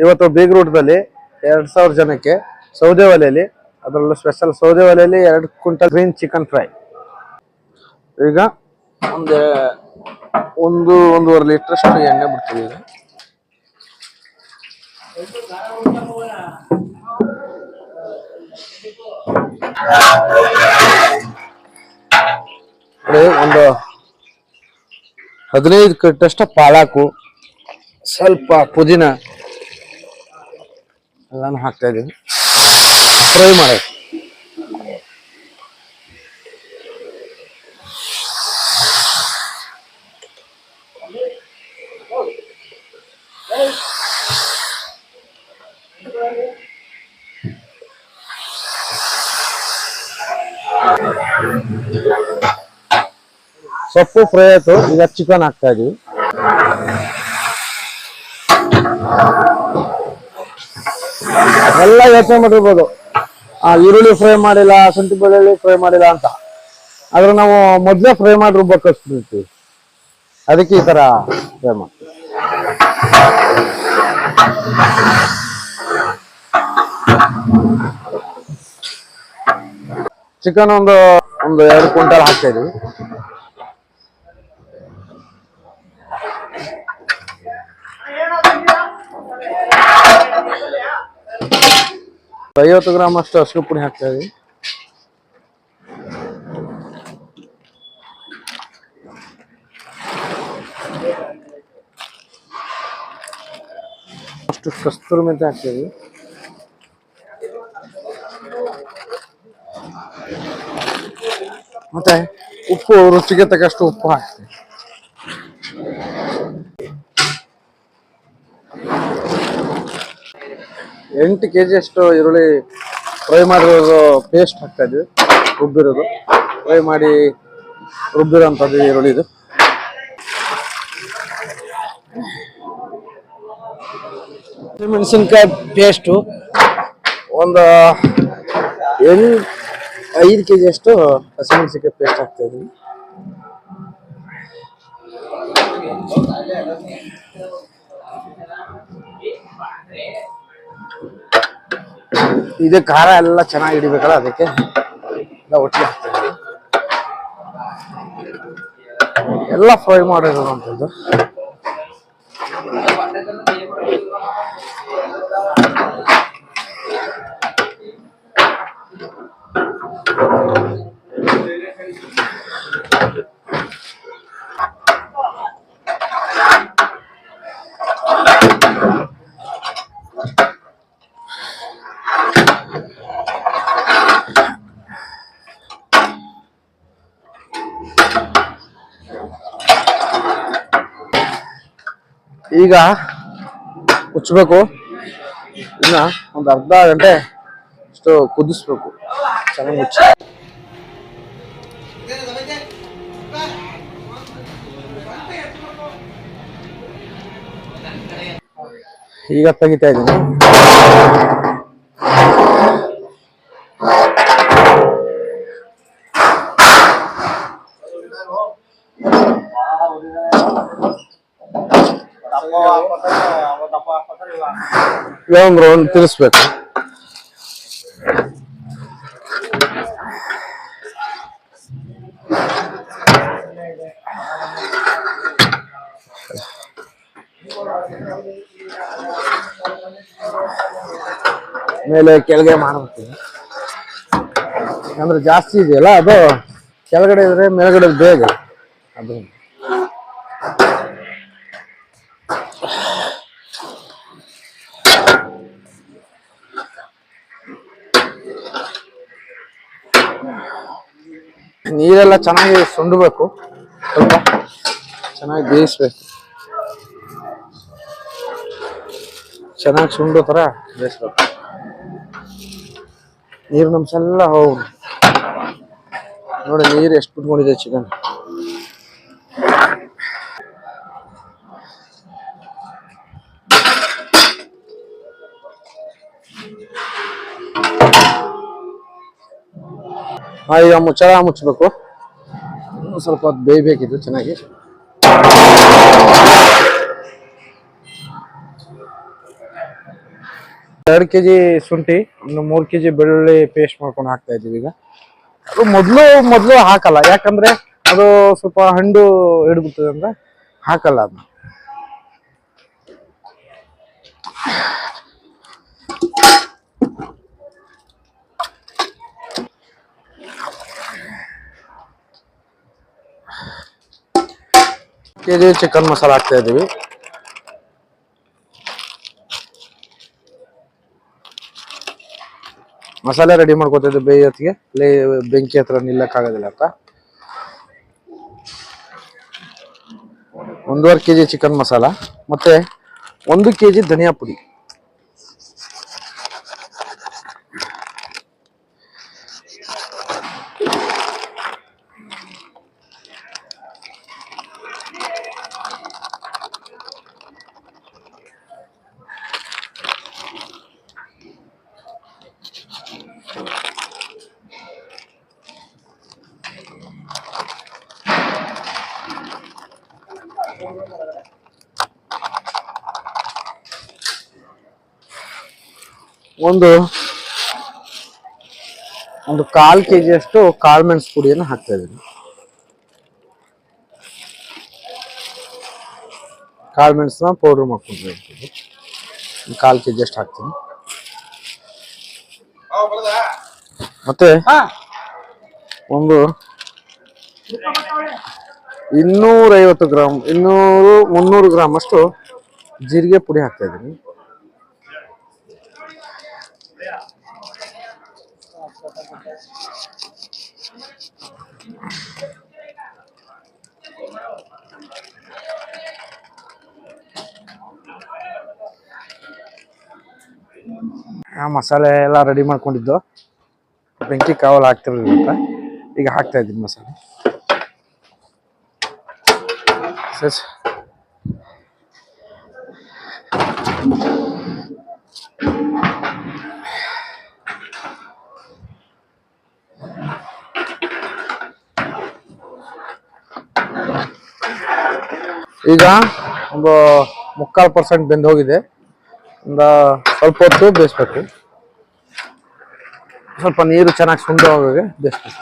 ಇವತ್ತು ಬೀಗ್ ರೂಟ್ದಲ್ಲಿ ಎರಡ್ ಸಾವಿರ ಜನಕ್ಕೆ ಸೌದೆ ಒಲೆಯಲ್ಲಿ ಅದರಲ್ಲೂ ಸ್ಪೆಷಲ್ ಸೌದೆ ಒಲೆಯಲ್ಲಿ ಎರಡು ಕ್ವಿಂಟಲ್ ಗ್ರೀನ್ ಚಿಕನ್ ಫ್ರೈ ಈಗ ಒಂದು ಒಂದು, ಒಂದೂವರೆ ಲೀಟರ್ ಅಷ್ಟು ಎಣ್ಣೆ ಬಿಡ್ತೀವಿ ಈಗ. ಒಂದು ಹದಿನೈದು ಕಟ್ಟಷ್ಟು ಪಾಲಾಕು ಸ್ವಲ್ಪ ಪುದೀನ ಎಲ್ಲಾನು ಹಾಕ್ತಾ ಇದೀವಿ ಫ್ರೈ ಮಾಡಿ ಸೊಪ್ಪು ಫ್ರೈ ಆಯ್ತು ಈಗ ಚಿಕನ್ ಹಾಕ್ತಾ ಇದೀವಿ ಎಲ್ಲ ಯೋಚನೆ ಮಾಡಿರ್ಬೋದು. ಆ, ಈರುಳ್ಳಿ ಫ್ರೈ ಮಾಡಿಲ್ಲ, ಶುಂಠಿ ಬೆಳ್ಳುಳ್ಳಿ ಫ್ರೈ ಮಾಡಿಲ್ಲ ಅಂತ. ಆದ್ರೆ ನಾವು ಮೊದ್ಲೇ ಫ್ರೈ ಮಾಡಿ ರುಬ್ಬಕ್ಕೆ ಅದಕ್ಕೆ ಈ ತರ ಫ್ರೈ ಮಾಡ್ತೀವಿ. ಚಿಕನ್ ಒಂದು ಒಂದು ಎರಡು ಕ್ವಿಂಟಲ್ ಹಾಕ್ತಾ ಇದೀವಿ ಐವತ್ತು ಗ್ರಾಮ್ ಅಷ್ಟು ಹಸಿರು ಪುಡಿ ಹಾಕ್ತಾ ಇದೀವಿ. ಅಷ್ಟು ಕಸ್ತೂರಿ ಮೆಂತೆ ಹಾಕ್ತಾ ಇದೀವಿ. ಮತ್ತೆ ಉಪ್ಪು, ರುಚಿಗೆ ತಕ್ಕಷ್ಟು ಉಪ್ಪು ಹಾಕ್ತೀವಿ. ಎಂಟು ಕೆ ಜಿ ಅಷ್ಟು ಈರುಳ್ಳಿ ಫ್ರೈ ಮಾಡಿರೋದು ಪೇಸ್ಟ್ ಹಾಕ್ತಾ ಇದ್ವಿ ರುಬ್ಬಿರೋದು. ಫ್ರೈ ಮಾಡಿ ರುಬ್ಬಿರೋಂಥದ್ದು ಈರುಳ್ಳಿದು ಮೆಣಸಿನ್ಕಾಯಿ ಪೇಸ್ಟು ಒಂದು ಎಂಟು ಐದು ಕೆ ಜಿ ಅಷ್ಟು ಹಸಿಮೆಣಸಿನ್ಕಾಯಿ ಪೇಸ್ಟ್ ಹಾಕ್ತಾ ಇದ್ವಿ. ಇದು ಖಾರ ಎಲ್ಲ ಚೆನ್ನಾಗಿ ಹಿಡಿಬೇಕಲ್ಲ ಅದಕ್ಕೆ ಎಲ್ಲ ಒಟ್ಟಿಗೆ. ಎಲ್ಲ ಫ್ರೈ ಮಾಡಿರೋದಂಥದ್ದು ಈಗ ಮುಚ್ಚಬೇಕು ಇನ್ನ ಒಂದು ಅರ್ಧ ಗಂಟೆ ಅಷ್ಟು ಕುದಿಸ್ಬೇಕು. ಚೆನ್ನಾಗಿ ಮುಚ್ಚಿ. ಈಗ ತೆಗಿತಾ ಇದ್ದೀನಿ. ಈಗ ಒಂದು ತಿರ್ಸ್ಬೇಕು ಮೇಲೆ ಕೆಳಗೆ ಮಾಡ್ಬಿಡ್ತೀನಿ ಅಂದ್ರೆ ಜಾಸ್ತಿ ಇದೆಯಲ್ಲ, ಅದು ಕೆಳಗಡೆ ಇದ್ರೆ ಮೇಲ್ಗಡೆ ಬೇಗ ಅದು. ನೀರೆಲ್ಲ ಚೆನ್ನಾಗಿ ಸುಂಡಬೇಕು. ಸ್ವಲ್ಪ ಚೆನ್ನಾಗಿ ಬೇಯಿಸ್ಬೇಕು. ಚೆನ್ನಾಗಿ ಸುಂಡು ಥರ ಬೇಯಿಸ್ಬೇಕು. ನೀರಿನ ಅಂಶ ಎಲ್ಲ ನೋಡಿ, ನೀರು ಎಷ್ಟು ಬಿಟ್ಕೊಂಡಿದೆ ಚಿಕನ್. ಈಗ ಮುಚ್ಚಳ ಮುಚ್ಚಬೇಕು ಸ್ವಲ್ಪ ಹೊತ್ತು ಬೇಯಬೇಕಿತ್ತು ಚೆನ್ನಾಗಿ. ಎರಡು ಕೆಜಿ ಶುಂಠಿ ಒಂದು ಮೂರು ಕೆಜಿ ಬೆಳ್ಳುಳ್ಳಿ ಪೇಸ್ಟ್ ಮಾಡ್ಕೊಂಡು ಹಾಕ್ತಾ ಇದ್ದೀವಿ ಈಗ. ಅದು ಮೊದಲು ಮೊದಲು ಹಾಕಲ್ಲ. ಯಾಕಂದ್ರೆ ಅದು ಸ್ವಲ್ಪ ಹಂಡು ಹಿಡಿಬಿಡ್ತದೆ ಅಂದ್ರೆ ಹಾಕಲ್ಲ ಅದನ್ನ. ಕೆಜಿ ಚಿಕನ್ ಮಸಾಲ ಹಾಕ್ತಾ ಇದ್ದೀವಿ. ಮಸಾಲೆ ರೆಡಿ ಮಾಡ್ಕೋತಿದ್ದೆ ಬೇಯತ್ಗೆ ಲೇ, ಬೆಂಕಿ ಹತ್ರ ನಿಲ್ಲಕ್ಕಾಗೋದಿಲ್ಲ ಅಂತ. ಒಂದೂವರೆ ಕೆ ಜಿ ಚಿಕನ್ ಮಸಾಲ. ಮತ್ತು ಒಂದು ಕೆ ಜಿ ಧನಿಯಾ ಪುಡಿ. ಒಂದು ಒಂದು ಕಾಲ್ ಕೆ ಅಷ್ಟು ಕಾಳು ಮೆಣಸು ಪುಡಿಯನ್ನು ಹಾಕ್ತಾ ಇದ್ದೀನಿ. ಕಾಳ್ಮೆಣಸನ್ನ ಪೌಡ್ರ್ ಮಾಡ್ಕೊಂಡಿರ್ತೀವಿ ಕಾಲ್ ಕೆ ಜಿ ಅಷ್ಟು ಹಾಕ್ತೀನಿ. ಮತ್ತೆ ಒಂದು ಇನ್ನೂರೈವತ್ತು ಗ್ರಾಮ್, ಇನ್ನೂರು ಮುನ್ನೂರು ಗ್ರಾಮ್ ಅಷ್ಟು ಜೀರಿಗೆ ಪುಡಿ ಹಾಕ್ತಾ ಇದ್ದೀನಿ. ಮಸಾಲೆ ಎಲ್ಲ ರೆಡಿ ಮಾಡ್ಕೊಂಡಿದ್ದು. ಬೆಂಕಿ ಕಾವಲು ಹಾಕ್ತಿರ್ಲಿಲ್ಲ ಈಗ ಹಾಕ್ತಾ ಇದ್ದೀನಿ ಮಸಾಲೆ. ಸರಿ ಈಗ ಒಂದು ಮುಕ್ಕಾಲು ಪರ್ಸೆಂಟ್ ಬೆಂದು ಹೋಗಿದೆ. ಒಂದು ಸ್ವಲ್ಪ ಹೊತ್ತು ಬೇಯಿಸ್ಬೇಕು. ಸ್ವಲ್ಪ ನೀರು ಚೆನ್ನಾಗಿ ಸುಂದರವಾಗಿ ಬೇಯಿಸ್ಬೇಕು.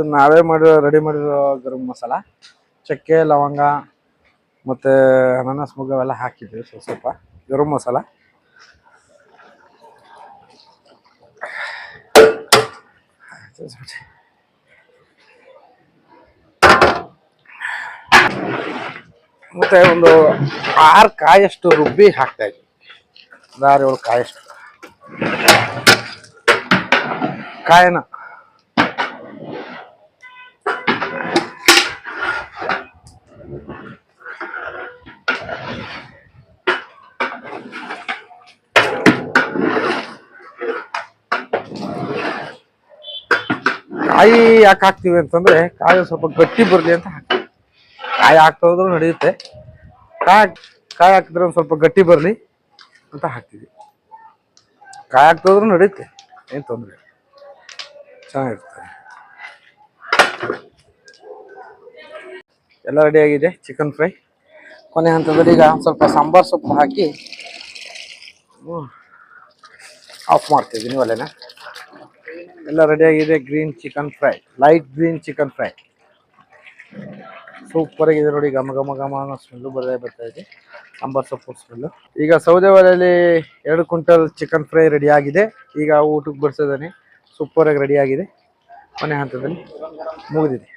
ಇದು ನಾವೇ ಮಾಡಿರೋ ರೆಡಿ ಮಾಡಿರೋ ಗರಂ ಮಸಾಲ, ಚಕ್ಕೆ, ಲವಂಗ, ಮತ್ತೆ ಅನಾನಸ್ ಮುಗ್ಗ ಅವೆಲ್ಲ ಹಾಕಿದ್ವಿ, ಸ್ವಲ್ಪ ಸ್ವಲ್ಪ. ಗರಂ ಮಸಾಲ. ಮತ್ತೆ ಒಂದು ಆರು ಕಾಯಷ್ಟು ರುಬ್ಬಿ ಹಾಕ್ತಾ ಇದ್ವಿ. ಒಂದು ಆರು ಏಳು ಕಾಯಷ್ಟು. ಕಾಯನ. ಕಾಯಿ ಯಾಕೆ ಹಾಕ್ತೀವಿ ಅಂತಂದ್ರೆ ಕಾಯಿ ಸ್ವಲ್ಪ ಗಟ್ಟಿ ಬರಲಿ ಅಂತ ಹಾಕ್ತೀವಿ. ಕಾಯಿ ಹಾಕ್ತಾ ಹೋದ್ರೂ ನಡೆಯುತ್ತೆ. ಕಾಯಿ ಕಾಯಿ ಹಾಕಿದ್ರೆ ಒಂದು ಸ್ವಲ್ಪ ಗಟ್ಟಿ ಬರಲಿ ಅಂತ ಹಾಕ್ತೀವಿ. ಕಾಯಿ ಹಾಕ್ತಾ ಹೋದ್ರೂ ನಡೆಯುತ್ತೆ. ಏನು ತೊಂದರೆ ಚೆನ್ನಾಗಿರುತ್ತೆ. ಎಲ್ಲ ರೆಡಿಯಾಗಿದೆ ಚಿಕನ್ ಫ್ರೈ ಕೊನೆ ಹಂತದಲ್ಲಿ ಈಗ ಸ್ವಲ್ಪ ಸಾಂಬಾರು ಸೊಪ್ಪು ಹಾಕಿ ಆಫ್ ಮಾಡ್ತಿದ್ದೀನಿ ಒಲೆನ. ಎಲ್ಲ ರೆಡಿ ಆಗಿದೆ green chicken fry light green chicken fry super ಆಗಿದೆ ನೋಡಿ, ಘಮ ಘಮ ಘಮ ಅನ್ನೋ ಸ್ಮೆಲ್ಲು ಬರದೇ ಬರ್ತಾ ಇದೆ. ಅಂಬರ್ ಸೊಪ್ಪು ಸ್ಮೆಲ್ಲು ಈಗ ಸೌದೆ ಒಲೆಯಲ್ಲಿ ಎರಡು ಕ್ವಿಂಟಲ್ ಚಿಕನ್ ಫ್ರೈ ರೆಡಿ ಆಗಿದೆ. ಈಗ ಊಟಕ್ಕೆ ಬಡಿಸಿದ್ದಾನೆ ಸೂಪರಾಗಿ ರೆಡಿಯಾಗಿದೆ ಕೊನೆ ಹಂತದಲ್ಲಿ ಮುಗಿದಿದೆ.